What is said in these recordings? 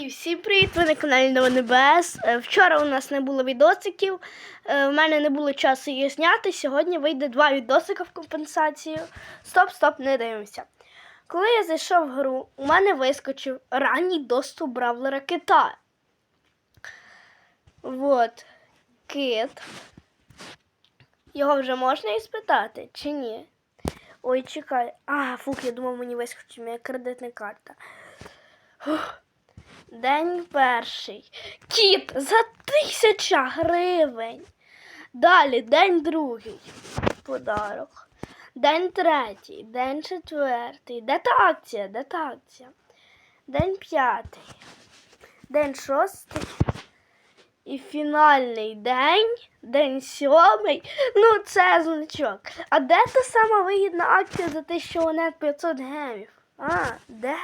І всім привіт! Ви на каналі Небес. Е, Вчора у нас не було відосиків. е, В мене не було часу її зняти. Сьогодні вийде два відосика в компенсацію. Стоп, стоп, не дивимося. Коли я зайшов в гру, у мене вискочив ранній доступ бравлера кита. Вот. Кит. Його вже можна і спитати, чи ні? Ой, чекай. А, фух, я думав, мені вискочить моя кредитна карта. Фух. День перший. Кіт за тисяча гривень. Далі день другий. Подарок. День третій, день четвертий. Де та акція? Де та акція? День п'ятий. День шостий. І фінальний день, день сьомий. Ну, це значок. А де та сама вигідна акція за 1000 монет 500 гемів? А, де?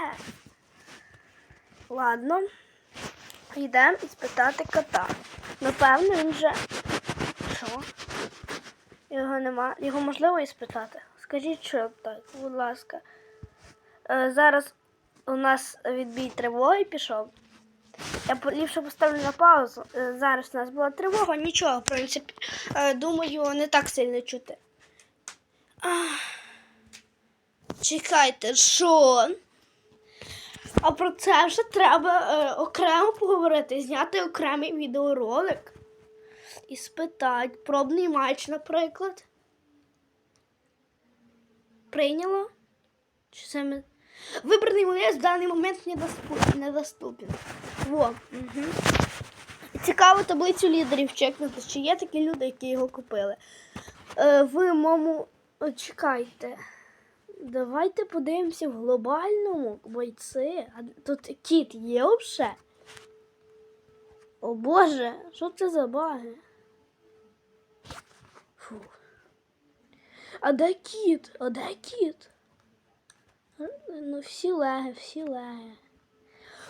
Ладно. Йдемо спитати кота. Напевно, він вже. Що? Його нема. Його можливо і спитати. Скажіть, що так, будь ласка. Е, зараз у нас відбій тривоги пішов. Я ліпше поставлю на паузу. Е, Зараз у нас була тривога, нічого, в принципі. Е, Думаю, не так сильно чути. Ах. Чекайте, що? А про це вже треба е, окремо поговорити, зняти окремий відеоролик і спитати. Пробний матч, наприклад. Прийняло? Чи це ми... Вибраний молодець в даний момент недоступ- недоступен. Во. Угу. Цікаво таблицю лідерів чекнути, чи є такі люди, які його купили. Е, в моєму. О, Чекайте. Давайте подивимося в глобальному бойці. А тут кіт є взагалі? О Боже, що це за баги? Фу. А де кіт? А де кіт? Ну, всі леги, всі леги.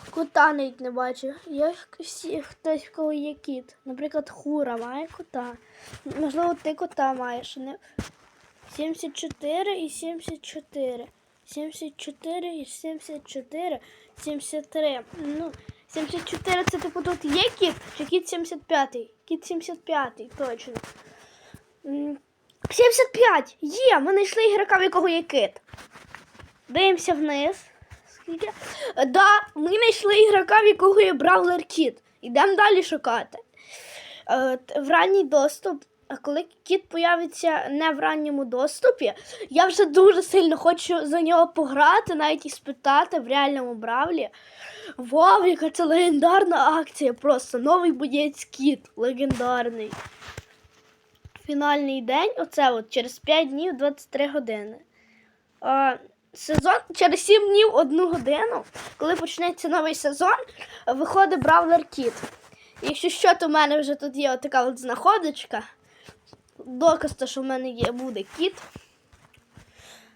Кота навіть не бачу. Є всі, хтось, в кого є кіт. Наприклад, хура має кота. Можливо, ти кота маєш. Не... 74 і 74. 74 і 74. 73. Ну, 74 це типу тут є кіт, чи кіт 75? Кіт 75, точно. 75! Є! Ми знайшли ігрока, в якого є кит. Дивимося вниз. Скільки? Да, ми знайшли ігрока, в якого є бравлер кіт. Йдемо далі шукати. Е, В ранній доступ. А коли кіт появиться не в ранньому доступі, я вже дуже сильно хочу за нього пограти, навіть і спитати в реальному бравлі. Вау, яка це легендарна акція! Просто новий боєць кіт. Легендарний. Фінальний день, оце от через 5 днів 23 години. А, сезон через 7 днів 1 годину, коли почнеться новий сезон, виходить Бравлер Кіт. Якщо що, то в мене вже тут є така от знаходочка. Доказ, що в мене є, буде кіт.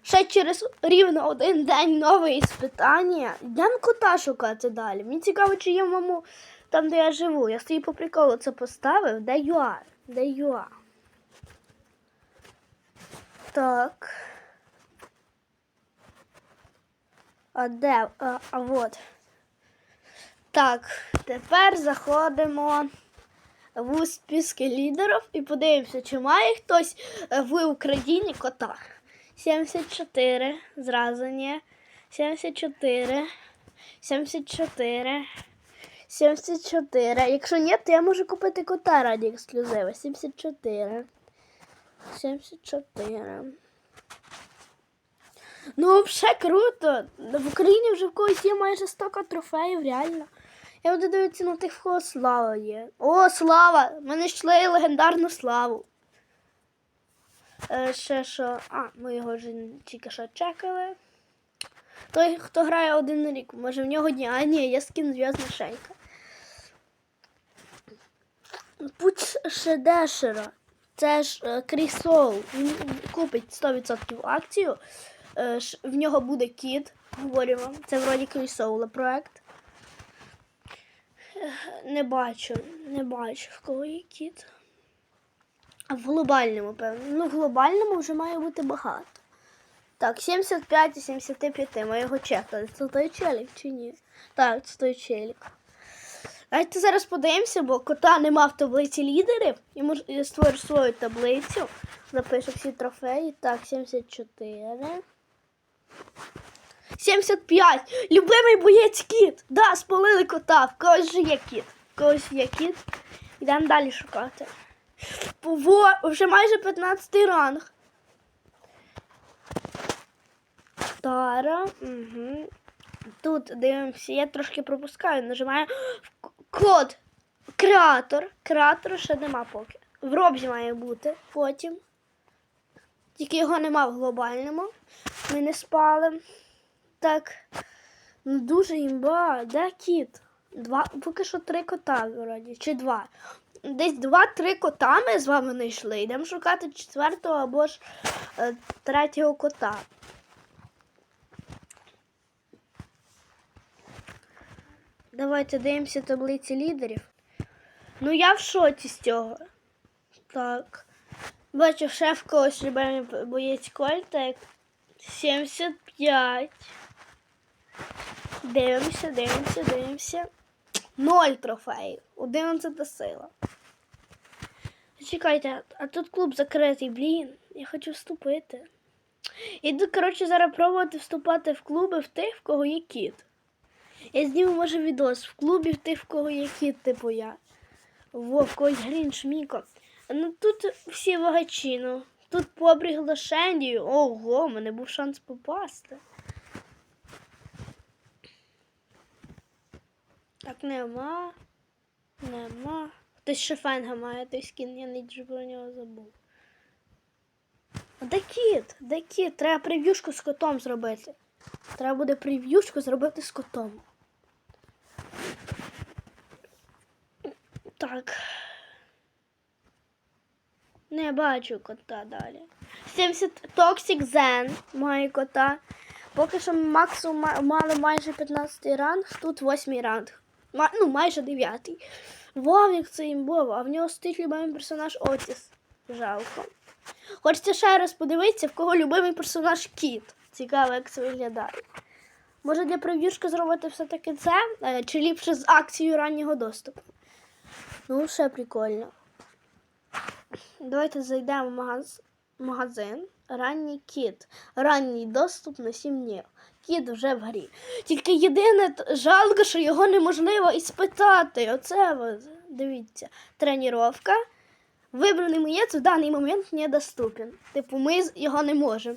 Ще через рівно один день нове іспитання. Йдемо кота шукати далі. Мені цікаво, чи є в моєму там, де я живу. Я собі по приколу це поставив. Де ЮА? Де ЮА? Так. А де? А, а от. Так, тепер заходимо в списки лідерів і подивимося, чи має хтось е, в Україні кота. 74, зразу ні. 74, 74, 74. Якщо ні, то я можу купити кота раді ексклюзиви. 74. 74. Ну, взагалі круто. В Україні вже в когось є майже 100 трофеїв, реально. Я буду дивитися на тих, в кого слава є. О, слава! Ми знайшли легендарну славу. Е, ще що. А, ми його вже тільки що чекали. Той, хто грає один рік, може в нього ні. А ні, є скін зв'язна шейка. Путь Шедешера. Це ж е, Крісол. Він купить 100% акцію. Е, ш- в нього буде кіт. Говорю вам. Це вроді Крісоула проект. Не бачу, не бачу, в кого є кіт. А в глобальному, певно. Ну, в глобальному вже має бути багато. Так, 75 і 75 ми його чекали. Це той челік чи ні? Так, це той челік. Давайте зараз подивимося, бо кота нема в таблиці лідерів. Ж- я створю свою таблицю. Запишу всі трофеї. Так, 74. 75. Любимий боєць кіт. Да, спалили кота. В когось же є кіт. В когось є кіт. Йдемо далі шукати. Во, вже майже 15 ранг. Тара. Угу. Тут дивимося, я трошки пропускаю, нажимаю код. Креатор. Креатора ще нема поки. В робзі має бути потім. Тільки його нема в глобальному. Ми не спали. Так. Ну дуже імба. Де кіт? Два, поки що три кота вроді. Чи два. Десь два-три кота ми з вами знайшли. Йдемо шукати четвертого або ж е, третього кота. Давайте дивимося таблиці лідерів. Ну, я в шоці з цього. Так. Бачу, шеф когось любимий боєць Кольта. як 75. Дивимося, дивимося, дивимося. Ноль трофеїв. 11 сила. Чекайте, а тут клуб закритий, блін. Я хочу вступити. Іду, коротше, зараз пробувати вступати в клуби в тих, в кого є кіт. Я зніму, може, відос в клубі в тих, в кого є кіт, типу я. Во, в когось Грінч, Міко. Ну тут всі вагачі, ну. Тут по приглашенню. Ого, у мене був шанс попасти. Так, нема. Нема. Хтось ще фенга має, той скін, я не про нього забув. А де кіт? Де кіт? Треба прев'юшку з котом зробити. Треба буде прев'юшку зробити з котом. Так. Не бачу кота далі. 70 Toxic Zen має кота. Поки що Максу мали майже 15 ранг, тут 8 ранг. Ну, майже 9. Вовник це імбово, а в нього стоїть любимий персонаж Отіс. Жалко. Хочеться ще раз подивитися, в кого любимий персонаж кіт. Цікаво, як це виглядає. Може для прев'юшки зробити все-таки це, Е, чи ліпше з акцією раннього доступу. Ну, ще прикольно. Давайте зайдемо в магаз... магазин. Ранній кіт. Ранній доступ на 7 днів. Кіт вже в грі. Тільки єдине жалко, що його неможливо і спитати. Оце дивіться. Треніровка. Вибраний боєць в даний момент недоступен. Типу, ми його не можемо.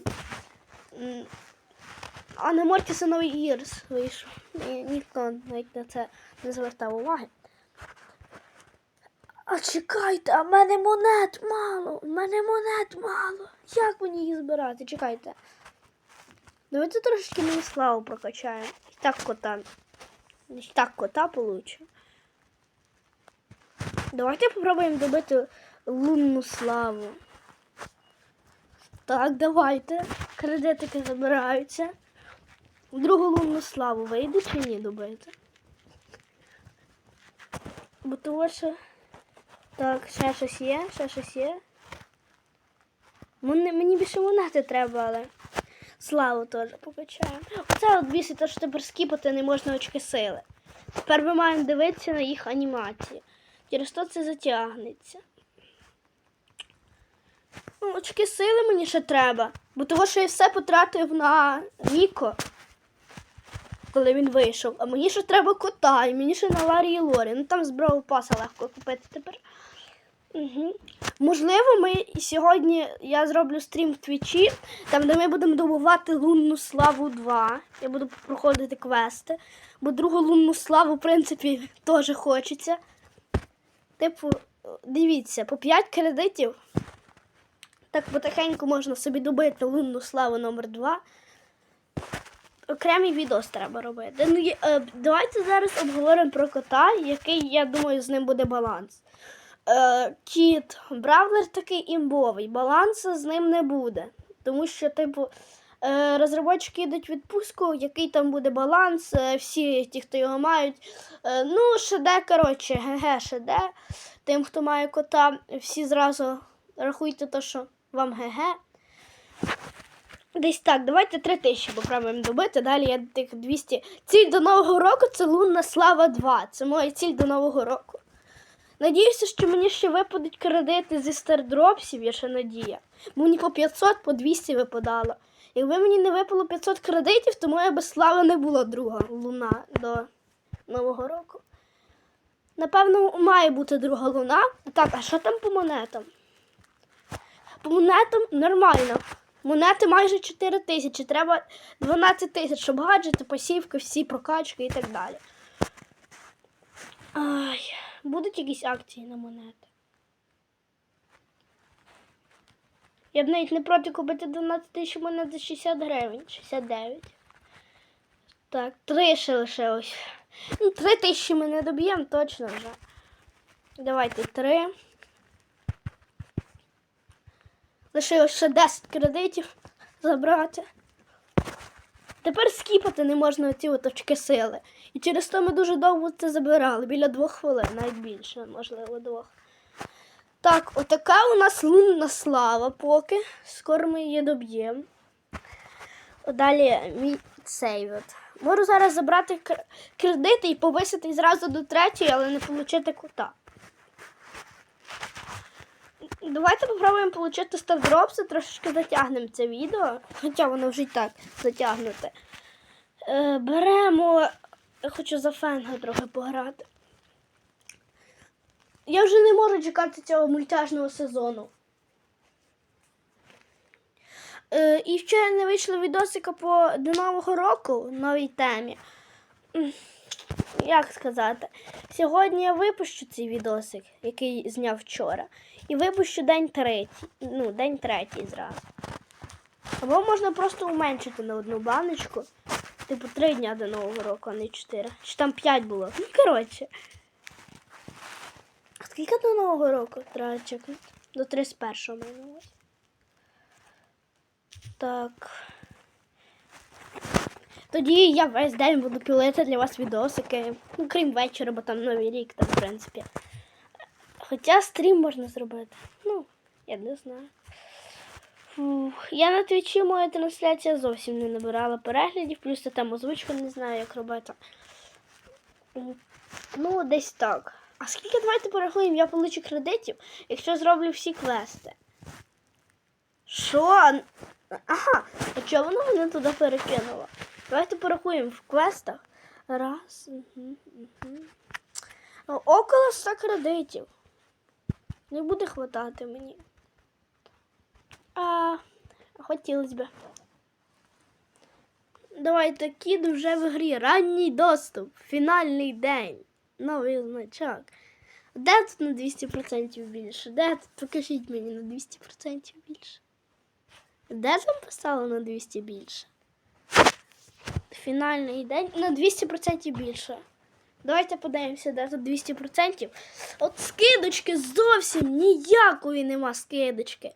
А на Мортіса новий Ірс вийшов. Ні- Ніхто навіть на це не звертав уваги. А чекайте, а в мене монет мало. У мене монет мало. Як мені їх збирати? Чекайте. Давайте трошечки мені славу прокачаємо. І так кота. І так кота получу. Давайте попробуємо добити лунну славу. Так, давайте. Кредитики забираються. Другу лунну славу вийде чи ні добити? Бо того, що. Так, ще щось є, ще щось є. Мені більше монети треба, але славу теж покачаємо. Оце от бісить, те, що тепер скіпати не можна очки сили. Тепер ми маємо дивитися на їх анімації. Через то це затягнеться. Ну, очки сили мені ще треба. Бо того, що я все потратив на Ніко, коли він вийшов. А мені ще треба кота, і мені ще на Ларі і Лорі. Ну там зброю паса легко купити тепер. Можливо, ми сьогодні я зроблю стрім в Твічі, там, де ми будемо добувати лунну славу 2. Я буду проходити квести. Бо другу лунну славу, в принципі, теж хочеться. Типу, дивіться, по 5 кредитів. Так потихеньку можна собі добити лунну славу номер 2 Окремий відос треба робити. Ну, е, давайте зараз обговоримо про кота, який, я думаю, з ним буде баланс. Е, кіт, Бравлер такий імбовий, балансу з ним не буде. Тому що, типу, е, розробники йдуть в відпустку, який там буде баланс, е, всі ті, хто його мають. Е, ну, шеде, коротше, ГГ шеде. Тим, хто має кота, всі зразу рахуйте те, що вам ГГ. Десь так, давайте 3 тисячі попробуємо добити. Далі я тих 200. Ціль до Нового року це лунна слава 2. Це моя ціль до Нового року. Надіюся, що мені ще випадуть кредити зі стардропсів, я ще надія. Мені по 500, по 200 випадало. Якби мені не випало 500 кредитів, то моя би слава не була друга луна до Нового року. Напевно, має бути друга луна. Так, а що там по монетам? По монетам нормально. Монети майже 4 тисячі. Треба 12 тисяч, щоб гаджети, посівки, всі прокачки і так далі. Ай, будуть якісь акції на монети. Я б навіть не проти купити 12 тисяч монет за 60 гривень. 69. Так, 3 ще лишилось. Ну, 3 тисячі ми не доб'ємо точно вже. Давайте 3. Лишилось ще 10 кредитів забрати. Тепер скіпати не можна оці от очки сили. І через то ми дуже довго це забирали. Біля двох хвилин, навіть більше, можливо, двох. Так, отака у нас лунна слава поки. Скоро ми її доб'ємо. Далі мій цей от. Можу зараз забрати кредити і повисити зразу до третьої, але не отримати кота. Давайте попробуємо отримати стардропси, трошечки затягнемо це відео, хоча воно вже й так затягнуте. Е, беремо. Я хочу за фенга трохи пограти. Я вже не можу чекати цього мультяжного сезону. Е, і вчора не вийшло відосика по до Нового року новій темі. Як сказати? Сьогодні я випущу цей відосик, який зняв вчора. І випущу день третій. Ну, день третій зразу. Або можна просто уменшити на одну баночку. Типу три дня до Нового року, а не чотири. Чи там п'ять було. Ну, коротше. Скільки до Нового року треба чекати? До 31-го маю. Так. Тоді я весь день буду пілити для вас відосики. Ну, крім вечора, бо там новий рік, там, в принципі. Хоча стрім можна зробити. Ну, я не знаю. Фух. Я на твічі моя трансляція зовсім не набирала переглядів, плюс я там озвучку не знаю, як робити. Ну, десь так. А скільки давайте порахуємо, я получу кредитів, якщо зроблю всі квести. Що? Ага, а чого воно мене туди перекинуло? Давайте порахуємо в квестах. Раз. Угу, угу. Около 100 кредитів. Не буде хватати мені. А, хотілося б. Давайте кіт вже в грі. Ранній доступ. Фінальний день. Новий значок. Де тут на 200% більше? Де тут? Покажіть мені на 200% більше. Де там писало на 200 більше? Фінальний день на 200% більше. Давайте подивимося, де тут 200%. От скидочки зовсім ніякої нема скидочки.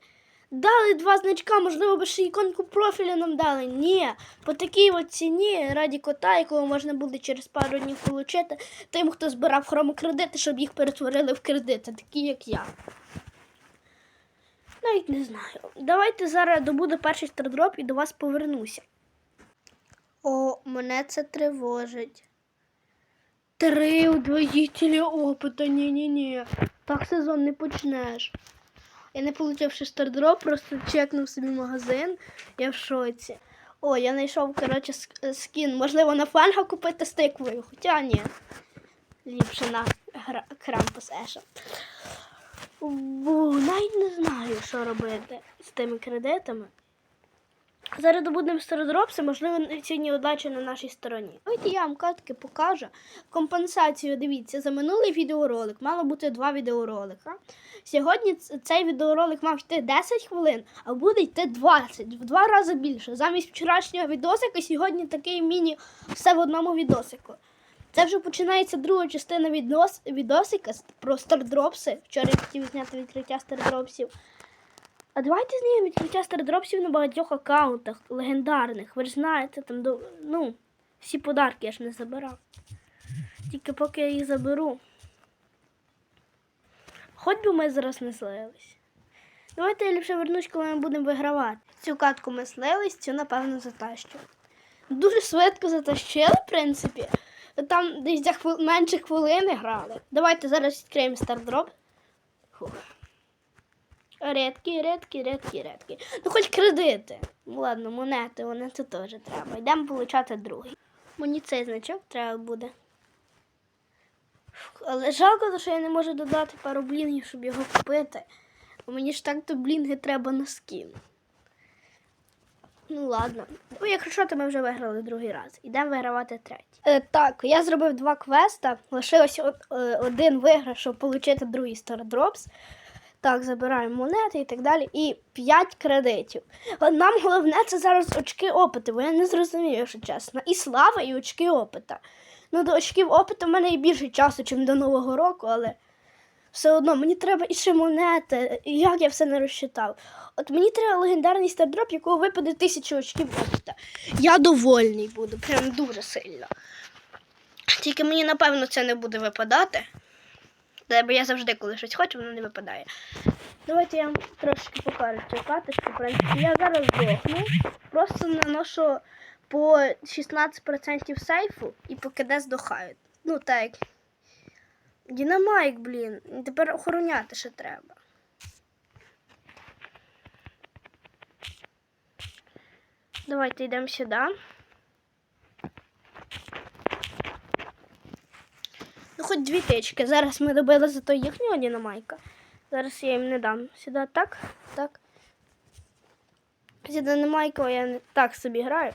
Дали два значка, можливо, би ще іконку профіля нам дали. Ні, по такій от ціні раді кота, якого можна буде через пару днів отримати, тим, хто збирав хромокредити, щоб їх перетворили в кредити, такі як я. Навіть не знаю. Давайте зараз добуду перший стардроп і до вас повернуся. О, мене це тривожить. Три удвоїтелі опита, ні-ні-ні. Так сезон не почнеш. Я не получивши стардроп, просто чекнув собі магазин. Я в шоці. О, я знайшов, коротше, ск- скін. Можливо, на фанга купити з тиквою, хоча ні. Ліпше на гра- Крампус Еша. Бу, навіть не знаю, що робити з тими кредитами. Зараз добудемо стародропси, можливо, сьогодні удача на нашій стороні. Давайте я вам картки покажу. Компенсацію, дивіться, за минулий відеоролик мало бути два відеоролика. Сьогодні цей відеоролик мав йти 10 хвилин, а буде йти 20, в два рази більше. Замість вчорашнього відосика сьогодні такий міні все в одному відосику. Це вже починається друга частина відос, відосика про стардропси. Вчора я хотів зняти відкриття стардропсів. А давайте знімемо відкриття стардропсів на багатьох аккаунтах легендарних. Ви ж знаєте, там ну, всі подарки я ж не забирав. Тільки поки я їх заберу. Хоч би ми зараз не злились. Давайте я ліпше вернусь, коли ми будемо вигравати. Цю катку ми слились, цю, напевно, затащу. Дуже швидко затащили, в принципі. Там десь за хвил... менше хвилини грали. Давайте зараз відкриємо стардроп. Фух. Редкі, редкі, редкі, редкі. Ну хоч кредити. Ну, Ладно, монети, монети теж треба. Йдемо получати другий. Мені цей значок треба буде. Але жалко, що я не можу додати пару блінгів, щоб його купити. Бо мені ж так то блінги треба на скін. Ну ладно. Ну, якщо що, то ми вже виграли другий раз. Ідемо вигравати третій. Е, так, я зробив два квеста. Лишилось е, один виграш, щоб отримати другий Stardrops. Так, забираємо монети і так далі. І 5 кредитів. Нам головне це зараз очки опиту, бо я не зрозумію, якщо чесно. І слава, і очки опита. Ну, до очків опиту в мене і більше часу, ніж до Нового року, але все одно мені треба і ще монети. І як я все не розчитав. От мені треба легендарний стардроп, якого випаде тисячу очків опита. Я довольний буду, прям дуже сильно. Тільки мені, напевно, це не буде випадати. Бо я завжди, коли щось хочу, воно не випадає. Давайте я вам трошки покажу цю каточку. В я зараз здохну. Просто наношу по 16% сейфу і поки де здохають. Ну так. Дінамайк, блін. Тепер охороняти ще треба. Давайте йдемо сюди. Ну, хоч дві тички. Зараз ми добили зато їхнього дінамайка. Зараз я їм не дам. Сюди так, так. Зі динамайкою я не так собі граю.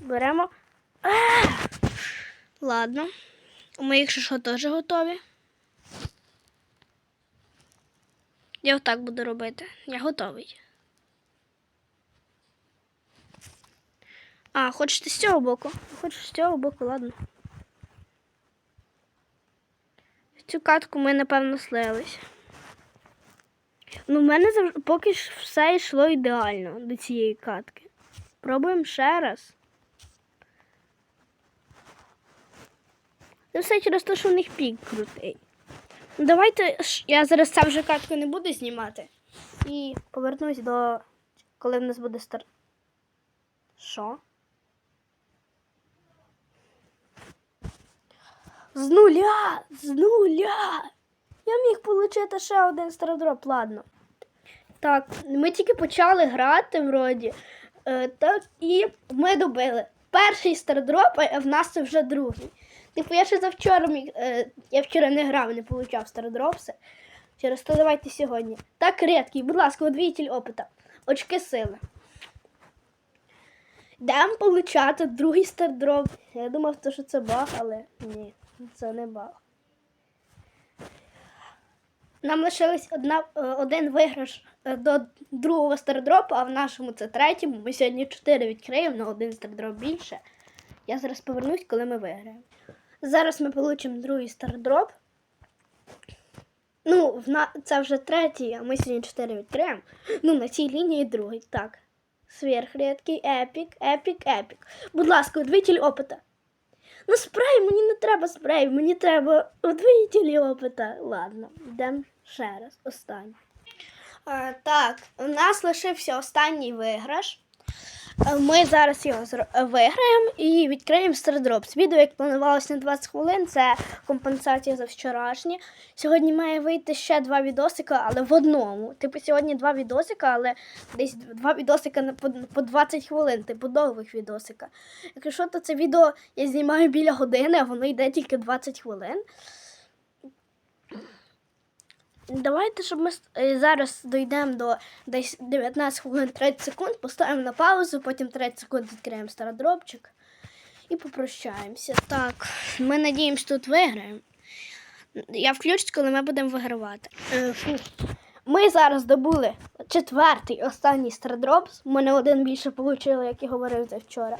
Беремо. Ладно. Ми, якщо що, теж готові. Я отак буду робити. Я готовий. А, хочете з цього боку? Хочеш з цього боку, ладно. В цю катку ми, напевно, слились. Ну, в мене завжди поки ж все йшло ідеально до цієї катки. Пробуємо ще раз. Це все через те, що у них пік крутий. Ну, Давайте я зараз цю вже катку не буду знімати. І повернусь до коли в нас буде стар. Що? З нуля! З нуля! Я міг отримати ще один стардроп, ладно. Так, ми тільки почали грати вроді. Е, так, і ми добили перший стардроп, а в нас це вже другий. Типу, я ще завчора міг. Е, я вчора не грав, не получав стардропси. Через то давайте сьогодні. Так, редкий, будь ласка, удвоїтель опита. Очки сили. Йдемо получати другий стардроп. Я думав, що це баг, але ні, це не баг. Нам лишилось одна, е, один виграш е, до другого стардропу, а в нашому це третьому. Ми сьогодні чотири відкриємо на один стардроп більше. Я зараз повернусь, коли ми виграємо. Зараз ми получимо другий стардроп. Ну, це вже третій, а ми сьогодні чотири відкриємо. Ну, на цій лінії другий. Так. Сверхрідкий, епік, епік, епік. Будь ласка, удвоїтель опита. Ну, спрей, мені не треба спрей, мені треба удвоїтелі опита. Ладно, йдемо ще раз. Останній. Так, у нас лишився останній виграш. Е, Ми зараз його е, виграємо і відкриємо стардропс. Відео, як планувалось на 20 хвилин, це компенсація за вчорашнє. Сьогодні має вийти ще два відосика, але в одному. Типу, сьогодні два відосика, але десь два відосика по 20 хвилин, типу довгих відосика. Якщо то це відео я знімаю біля години, а воно йде тільки 20 хвилин. Давайте, щоб ми е, зараз дійдемо до десь 19 хвилин 30 секунд, поставимо на паузу, потім 30 секунд відкриємо стародропчик і попрощаємося. Так, ми надіємося, тут виграємо. Я включусь, коли ми будемо вигравати. Е. Ми зараз добули четвертий останній стардропс. У мене один більше вийшло, як і говорив це вчора.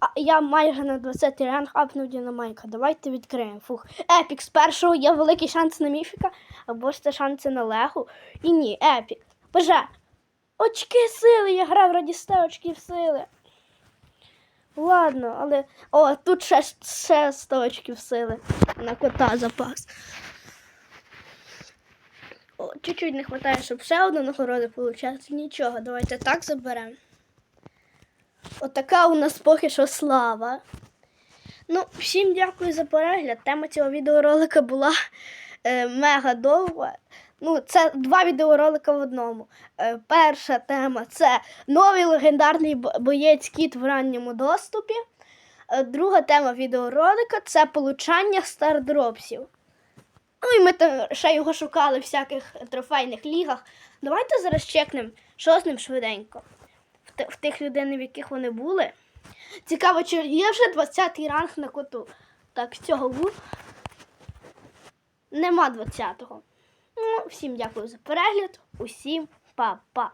А я майже на 20 ранг апнув Дінамайка. Давайте відкриємо. Фух. Епік з першого є великий шанс на міфіка, або ж це шанси на легу. І ні, епік. Боже, очки сили, я грав раді 100 очків сили. Ладно, але. О, тут ще, ще 100 очків сили. На кота запас. О, чуть-чуть не вистачає, щоб ще одну нагороду получати. Нічого, давайте так заберемо. Отака у нас поки що слава. Ну, всім дякую за перегляд. Тема цього відеоролика була е, мега довга. Ну, це два відеоролика в одному. Е, перша тема це новий легендарний боєць кіт в ранньому доступі. Е, друга тема відеоролика це получання стардропсів. Ну і ми там ще його шукали в всяких трофейних лігах. Давайте зараз чекнемо, що з ним швиденько. В, тих людей, в яких вони були. Цікаво, чи є вже 20-й ранг на коту. Так, з цього ву. Нема 20-го. Ну, всім дякую за перегляд. Усім па-па.